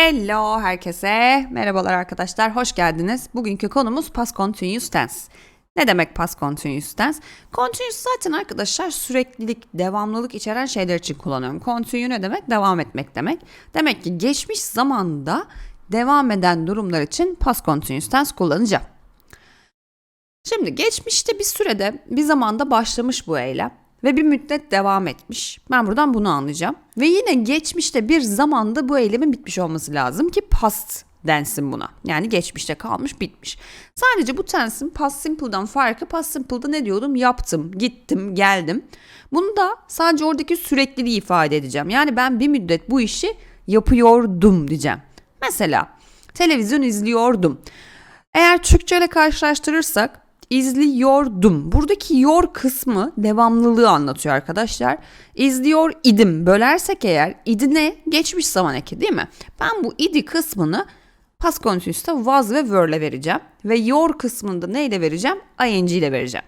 Hello herkese. Merhabalar arkadaşlar. Hoş geldiniz. Bugünkü konumuz past continuous tense. Ne demek past continuous tense? Continuous zaten arkadaşlar süreklilik, devamlılık içeren şeyler için kullanıyorum. Continue ne demek? Devam etmek demek. Demek ki geçmiş zamanda devam eden durumlar için past continuous tense kullanacağım. Şimdi geçmişte bir sürede bir zamanda başlamış bu eylem ve bir müddet devam etmiş. Ben buradan bunu anlayacağım. Ve yine geçmişte bir zamanda bu eylemin bitmiş olması lazım ki past densin buna. Yani geçmişte kalmış bitmiş. Sadece bu tensin past simple'dan farkı past simple'da ne diyordum? Yaptım, gittim, geldim. Bunu da sadece oradaki sürekliliği ifade edeceğim. Yani ben bir müddet bu işi yapıyordum diyeceğim. Mesela televizyon izliyordum. Eğer Türkçe ile karşılaştırırsak izliyordum. Buradaki yor kısmı devamlılığı anlatıyor arkadaşlar. İzliyor idim. Bölersek eğer idi ne? Geçmiş zaman eki değil mi? Ben bu idi kısmını past continuous'ta was ve were ile vereceğim. Ve your kısmında neyle vereceğim? ing ile vereceğim.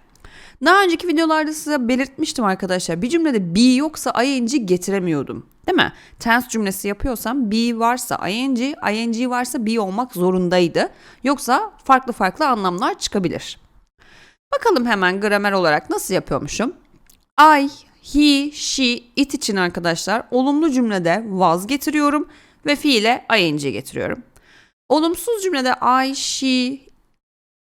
Daha önceki videolarda size belirtmiştim arkadaşlar. Bir cümlede be yoksa ing getiremiyordum. Değil mi? Tense cümlesi yapıyorsam be varsa ing, ing varsa be olmak zorundaydı. Yoksa farklı farklı anlamlar çıkabilir. Bakalım hemen gramer olarak nasıl yapıyormuşum? I, he, she, it için arkadaşlar olumlu cümlede was getiriyorum ve fiile ing getiriyorum. Olumsuz cümlede I, she,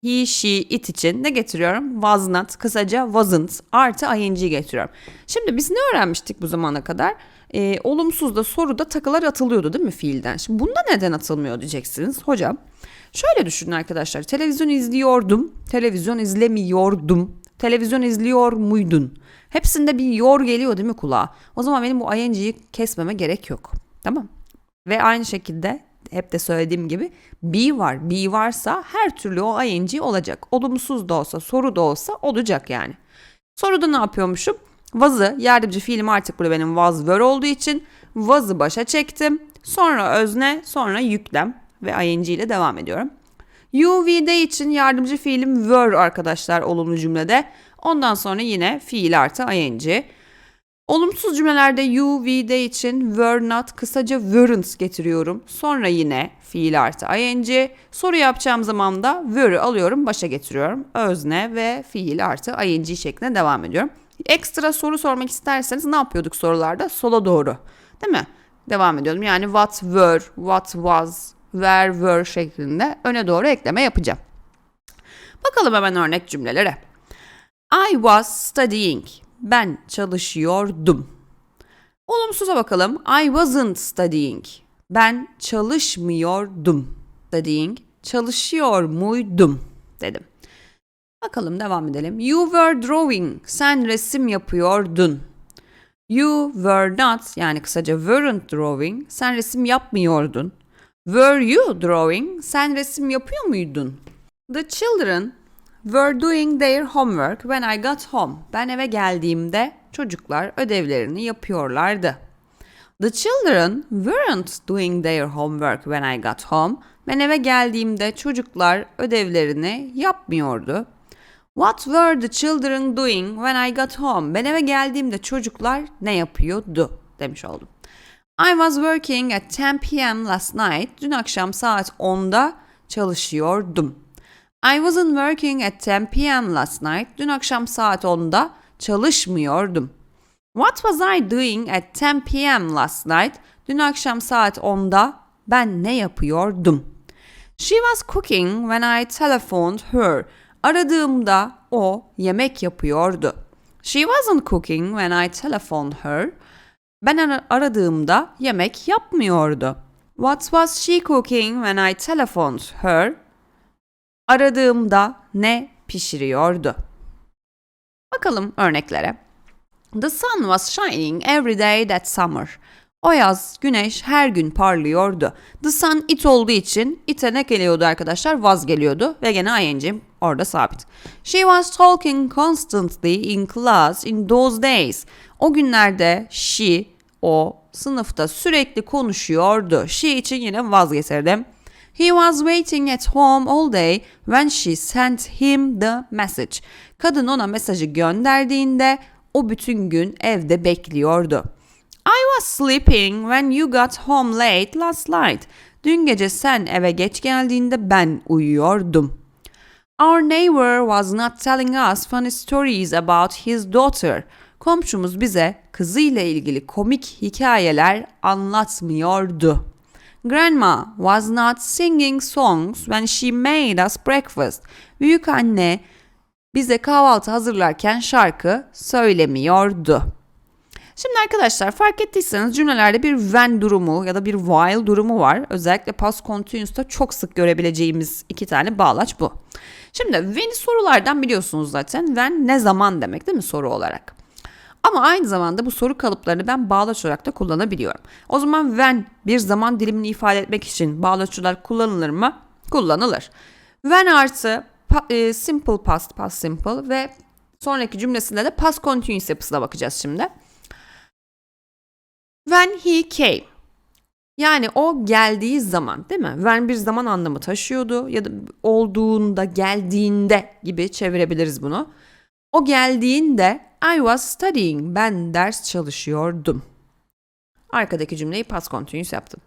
he, she, it için ne getiriyorum? Was not, kısaca wasn't artı ing getiriyorum. Şimdi biz ne öğrenmiştik bu zamana kadar? Ee, olumsuz da soruda takılar atılıyordu değil mi fiilden? Şimdi bunda neden atılmıyor diyeceksiniz hocam. Şöyle düşünün arkadaşlar. Televizyon izliyordum, televizyon izlemiyordum, televizyon izliyor muydun? Hepsinde bir yor geliyor değil mi kulağa? O zaman benim bu ing'yi kesmeme gerek yok. Tamam. Ve aynı şekilde hep de söylediğim gibi be var. Be varsa her türlü o ing olacak. Olumsuz da olsa, soru da olsa olacak yani. Soruda ne yapıyormuşum? Was'ı yardımcı fiilim artık burada benim was were olduğu için was'ı başa çektim. Sonra özne, sonra yüklem ve ing ile devam ediyorum. UV'de için yardımcı fiilim were arkadaşlar olumlu cümlede. Ondan sonra yine fiil artı ing. Olumsuz cümlelerde UV'de için were not kısaca weren't getiriyorum. Sonra yine fiil artı ing. Soru yapacağım zaman da were'ı alıyorum başa getiriyorum. Özne ve fiil artı ing şeklinde devam ediyorum. Ekstra soru sormak isterseniz ne yapıyorduk sorularda? Sola doğru. Değil mi? Devam ediyorum. Yani what were, what was, where were şeklinde öne doğru ekleme yapacağım. Bakalım hemen örnek cümlelere. I was studying. Ben çalışıyordum. Olumsuza bakalım. I wasn't studying. Ben çalışmıyordum. Studying. Çalışıyor muydum dedim. Bakalım devam edelim. You were drawing. Sen resim yapıyordun. You were not yani kısaca weren't drawing. Sen resim yapmıyordun. Were you drawing? Sen resim yapıyor muydun? The children were doing their homework when I got home. Ben eve geldiğimde çocuklar ödevlerini yapıyorlardı. The children weren't doing their homework when I got home. Ben eve geldiğimde çocuklar ödevlerini yapmıyordu. What were the children doing when I got home? Ben eve geldiğimde çocuklar ne yapıyordu demiş oldum. I was working at 10 p.m. last night. Dün akşam saat 10'da çalışıyordum. I wasn't working at 10 p.m. last night. Dün akşam saat 10'da çalışmıyordum. What was I doing at 10 p.m. last night? Dün akşam saat 10'da ben ne yapıyordum? She was cooking when I telephoned her. Aradığımda o yemek yapıyordu. She wasn't cooking when I telephoned her. Ben aradığımda yemek yapmıyordu. What was she cooking when I telephoned her? Aradığımda ne pişiriyordu? Bakalım örneklere. The sun was shining every day that summer. O yaz güneş her gün parlıyordu. The sun it olduğu için it'e ne geliyordu arkadaşlar? Was geliyordu ve gene ing orada sabit. She was talking constantly in class in those days. O günlerde she, o sınıfta sürekli konuşuyordu. She için yine vazgeçirdim. He was waiting at home all day when she sent him the message. Kadın ona mesajı gönderdiğinde o bütün gün evde bekliyordu. I was sleeping when you got home late last night. Dün gece sen eve geç geldiğinde ben uyuyordum. Our neighbor was not telling us funny stories about his daughter. Komşumuz bize kızıyla ilgili komik hikayeler anlatmıyordu. Grandma was not singing songs when she made us breakfast. Büyük anne bize kahvaltı hazırlarken şarkı söylemiyordu. Şimdi arkadaşlar fark ettiyseniz cümlelerde bir when durumu ya da bir while durumu var. Özellikle past continuous'ta çok sık görebileceğimiz iki tane bağlaç bu. Şimdi when'i sorulardan biliyorsunuz zaten. When ne zaman demek değil mi soru olarak? Ama aynı zamanda bu soru kalıplarını ben bağlaç olarak da kullanabiliyorum. O zaman when bir zaman dilimini ifade etmek için bağlaçlar kullanılır mı? Kullanılır. When artı pa- e, simple past, past simple ve sonraki cümlesinde de past continuous yapısına bakacağız şimdi. When he came. Yani o geldiği zaman değil mi? When bir zaman anlamı taşıyordu ya da olduğunda, geldiğinde gibi çevirebiliriz bunu. O geldiğinde I was studying. Ben ders çalışıyordum. Arkadaki cümleyi past continuous yaptım.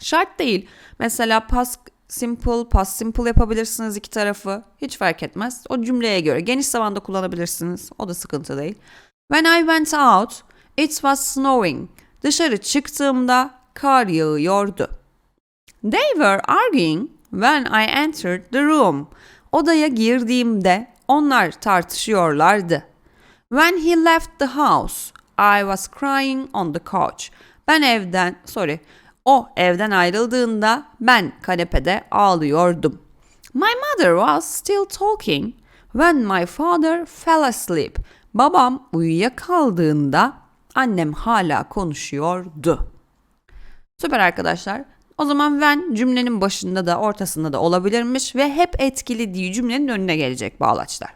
Şart değil. Mesela past simple, past simple yapabilirsiniz iki tarafı. Hiç fark etmez. O cümleye göre geniş zamanda kullanabilirsiniz. O da sıkıntı değil. When I went out, it was snowing. Dışarı çıktığımda kar yağıyordu. They were arguing when I entered the room. Odaya girdiğimde onlar tartışıyorlardı. When he left the house, I was crying on the couch. Ben evden, sorry, o evden ayrıldığında ben kanepede ağlıyordum. My mother was still talking when my father fell asleep. Babam uyuyakaldığında annem hala konuşuyordu. Süper arkadaşlar. O zaman when cümlenin başında da ortasında da olabilirmiş ve hep etkilediği cümlenin önüne gelecek bağlaçlar.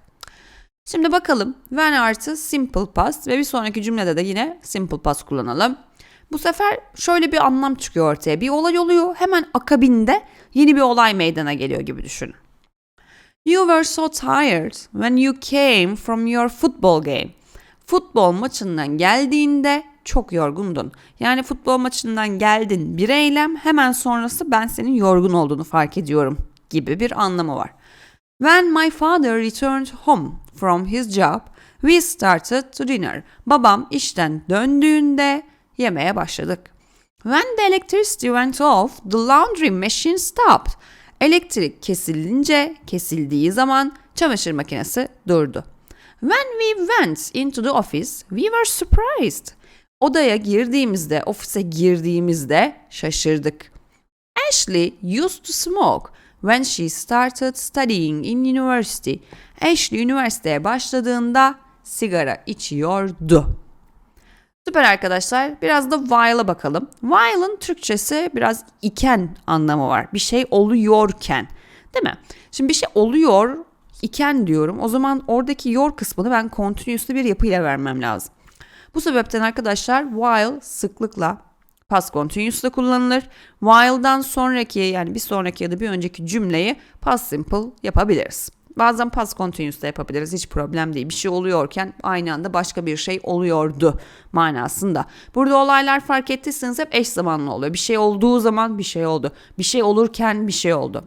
Şimdi bakalım when artı simple past ve bir sonraki cümlede de yine simple past kullanalım. Bu sefer şöyle bir anlam çıkıyor ortaya. Bir olay oluyor hemen akabinde yeni bir olay meydana geliyor gibi düşünün. You were so tired when you came from your football game. Futbol maçından geldiğinde çok yorgundun. Yani futbol maçından geldin bir eylem hemen sonrası ben senin yorgun olduğunu fark ediyorum gibi bir anlamı var. When my father returned home from his job, we started to dinner. Babam işten döndüğünde yemeye başladık. When the electricity went off, the laundry machine stopped. Elektrik kesilince, kesildiği zaman çamaşır makinesi durdu. When we went into the office, we were surprised. Odaya girdiğimizde, ofise girdiğimizde şaşırdık. Ashley used to smoke when she started studying in university. Ashley üniversiteye başladığında sigara içiyordu. Süper arkadaşlar. Biraz da while'a bakalım. While'ın Türkçesi biraz iken anlamı var. Bir şey oluyorken. Değil mi? Şimdi bir şey oluyor iken diyorum. O zaman oradaki yor kısmını ben continuous'lu bir yapıyla vermem lazım. Bu sebepten arkadaşlar while sıklıkla past continuous'da kullanılır. While'dan sonraki yani bir sonraki ya da bir önceki cümleyi past simple yapabiliriz. Bazen past continuous yapabiliriz. Hiç problem değil. Bir şey oluyorken aynı anda başka bir şey oluyordu manasında. Burada olaylar fark ettiyseniz hep eş zamanlı oluyor. Bir şey olduğu zaman bir şey oldu. Bir şey olurken bir şey oldu.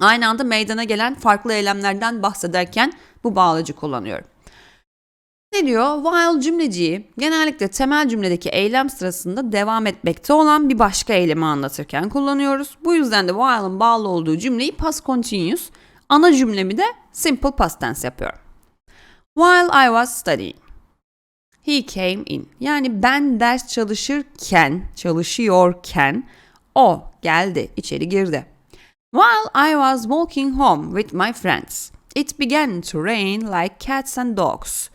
Aynı anda meydana gelen farklı eylemlerden bahsederken bu bağlacı kullanıyorum. Ne diyor? While cümleciği genellikle temel cümledeki eylem sırasında devam etmekte olan bir başka eylemi anlatırken kullanıyoruz. Bu yüzden de while'ın bağlı olduğu cümleyi past continuous, ana cümlemi de simple past tense yapıyorum. While I was studying. He came in. Yani ben ders çalışırken, çalışıyorken o geldi, içeri girdi. While I was walking home with my friends, it began to rain like cats and dogs.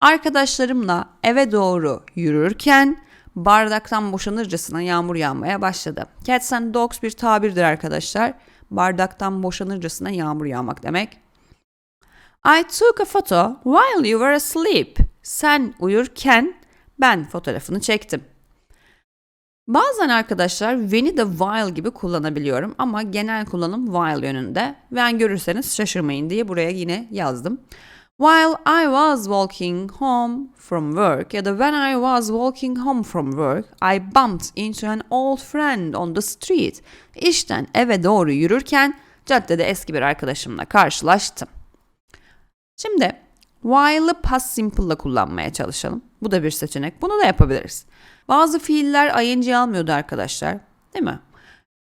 Arkadaşlarımla eve doğru yürürken bardaktan boşanırcasına yağmur yağmaya başladı. Cats and dogs bir tabirdir arkadaşlar. Bardaktan boşanırcasına yağmur yağmak demek. I took a photo while you were asleep. Sen uyurken ben fotoğrafını çektim. Bazen arkadaşlar when'i de while gibi kullanabiliyorum ama genel kullanım while yönünde. When görürseniz şaşırmayın diye buraya yine yazdım. While I was walking home from work ya da when I was walking home from work, I bumped into an old friend on the street. İşten eve doğru yürürken caddede eski bir arkadaşımla karşılaştım. Şimdi while'ı past simple'la kullanmaya çalışalım. Bu da bir seçenek. Bunu da yapabiliriz. Bazı fiiller ing almıyordu arkadaşlar. Değil mi?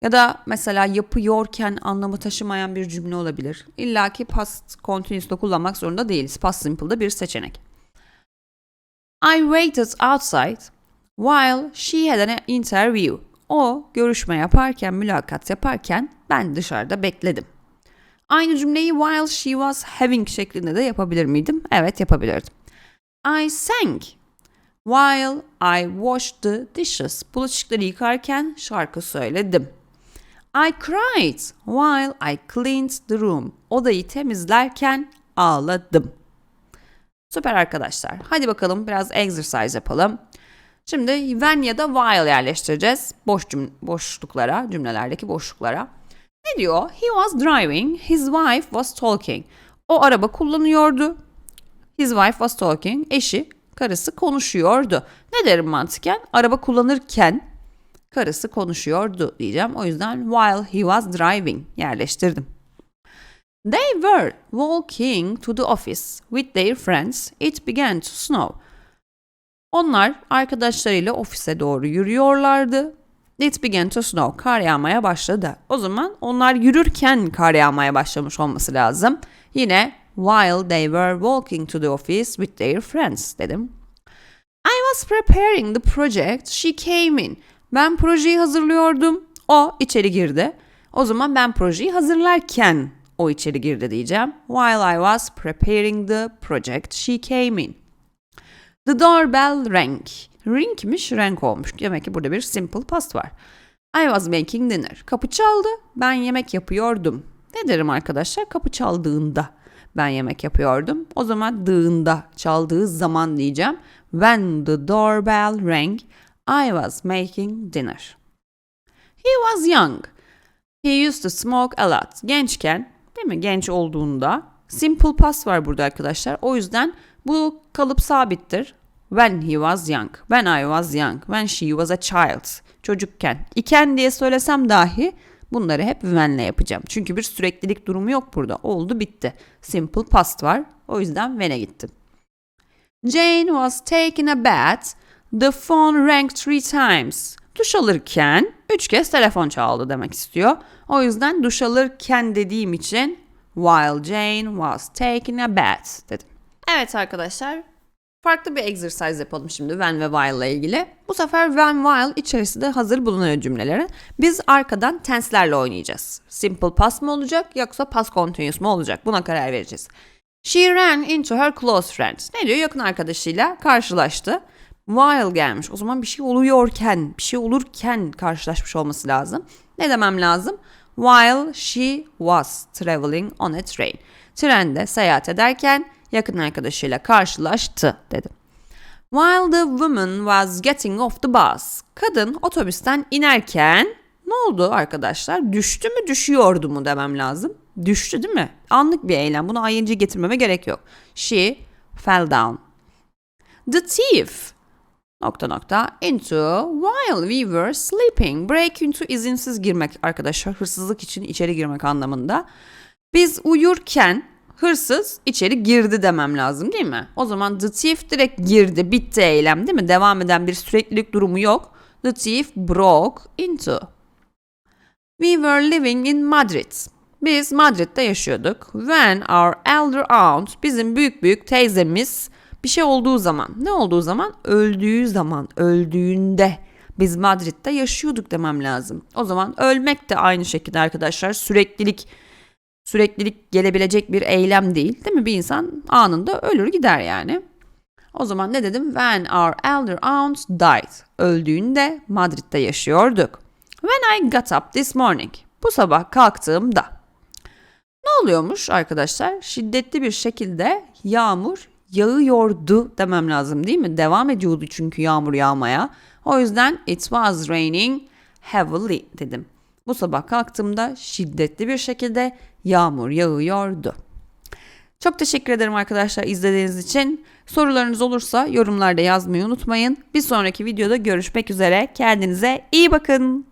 Ya da mesela yapıyorken anlamı taşımayan bir cümle olabilir. İlla ki past continuous'da kullanmak zorunda değiliz. Past simple'da bir seçenek. I waited outside while she had an interview. O görüşme yaparken, mülakat yaparken ben dışarıda bekledim. Aynı cümleyi while she was having şeklinde de yapabilir miydim? Evet yapabilirdim. I sang while I washed the dishes. Bulaşıkları yıkarken şarkı söyledim. I cried while I cleaned the room. Odayı temizlerken ağladım. Süper arkadaşlar. Hadi bakalım biraz exercise yapalım. Şimdi when ya da while yerleştireceğiz. Boş cüm boşluklara, cümlelerdeki boşluklara. Ne diyor? He was driving, his wife was talking. O araba kullanıyordu. His wife was talking. Eşi, karısı konuşuyordu. Ne derim mantıken? Araba kullanırken karısı konuşuyordu diyeceğim. O yüzden while he was driving yerleştirdim. They were walking to the office with their friends. It began to snow. Onlar arkadaşlarıyla ofise doğru yürüyorlardı. It began to snow. Kar yağmaya başladı. O zaman onlar yürürken kar yağmaya başlamış olması lazım. Yine while they were walking to the office with their friends dedim. I was preparing the project. She came in. Ben projeyi hazırlıyordum. O içeri girdi. O zaman ben projeyi hazırlarken o içeri girdi diyeceğim. While I was preparing the project, she came in. The doorbell rang. Ringmiş, rank olmuş. Demek ki burada bir simple past var. I was making dinner. Kapı çaldı. Ben yemek yapıyordum. Ne derim arkadaşlar? Kapı çaldığında ben yemek yapıyordum. O zaman dığında, çaldığı zaman diyeceğim. When the doorbell rang, I was making dinner. He was young. He used to smoke a lot. Gençken, değil mi? Genç olduğunda simple past var burada arkadaşlar. O yüzden bu kalıp sabittir. When he was young, when I was young, when she was a child. Çocukken. iken diye söylesem dahi bunları hep when'le yapacağım. Çünkü bir süreklilik durumu yok burada. Oldu bitti. Simple past var. O yüzden when'e gittim. Jane was taking a bath. The phone rang three times. Duş alırken üç kez telefon çaldı demek istiyor. O yüzden duş alırken dediğim için while Jane was taking a bath dedim. Evet arkadaşlar farklı bir exercise yapalım şimdi when ve while ile ilgili. Bu sefer when while içerisinde hazır bulunuyor cümlelerin. Biz arkadan tense'lerle oynayacağız. Simple past mı olacak yoksa past continuous mu olacak? Buna karar vereceğiz. She ran into her close friend. Ne diyor? Yakın arkadaşıyla karşılaştı. While gelmiş. O zaman bir şey oluyorken, bir şey olurken karşılaşmış olması lazım. Ne demem lazım? While she was traveling on a train. Trende seyahat ederken yakın arkadaşıyla karşılaştı dedim. While the woman was getting off the bus. Kadın otobüsten inerken ne oldu arkadaşlar? Düştü mü düşüyordu mu demem lazım. Düştü değil mi? Anlık bir eylem. Buna ing getirmeme gerek yok. She fell down. The thief nokta nokta into while we were sleeping. Break into izinsiz girmek arkadaşlar. Hırsızlık için içeri girmek anlamında. Biz uyurken hırsız içeri girdi demem lazım değil mi? O zaman the thief direkt girdi, bitti eylem değil mi? Devam eden bir süreklilik durumu yok. The thief broke into. We were living in Madrid. Biz Madrid'de yaşıyorduk. When our elder aunt, bizim büyük büyük teyzemiz bir şey olduğu zaman, ne olduğu zaman? Öldüğü zaman, öldüğünde biz Madrid'de yaşıyorduk demem lazım. O zaman ölmek de aynı şekilde arkadaşlar süreklilik süreklilik gelebilecek bir eylem değil. Değil mi? Bir insan anında ölür gider yani. O zaman ne dedim? When our elder aunt died. Öldüğünde Madrid'de yaşıyorduk. When I got up this morning. Bu sabah kalktığımda. Ne oluyormuş arkadaşlar? Şiddetli bir şekilde yağmur yağıyordu demem lazım değil mi? Devam ediyordu çünkü yağmur yağmaya. O yüzden it was raining heavily dedim. Bu sabah kalktığımda şiddetli bir şekilde yağmur yağıyordu. Çok teşekkür ederim arkadaşlar izlediğiniz için. Sorularınız olursa yorumlarda yazmayı unutmayın. Bir sonraki videoda görüşmek üzere. Kendinize iyi bakın.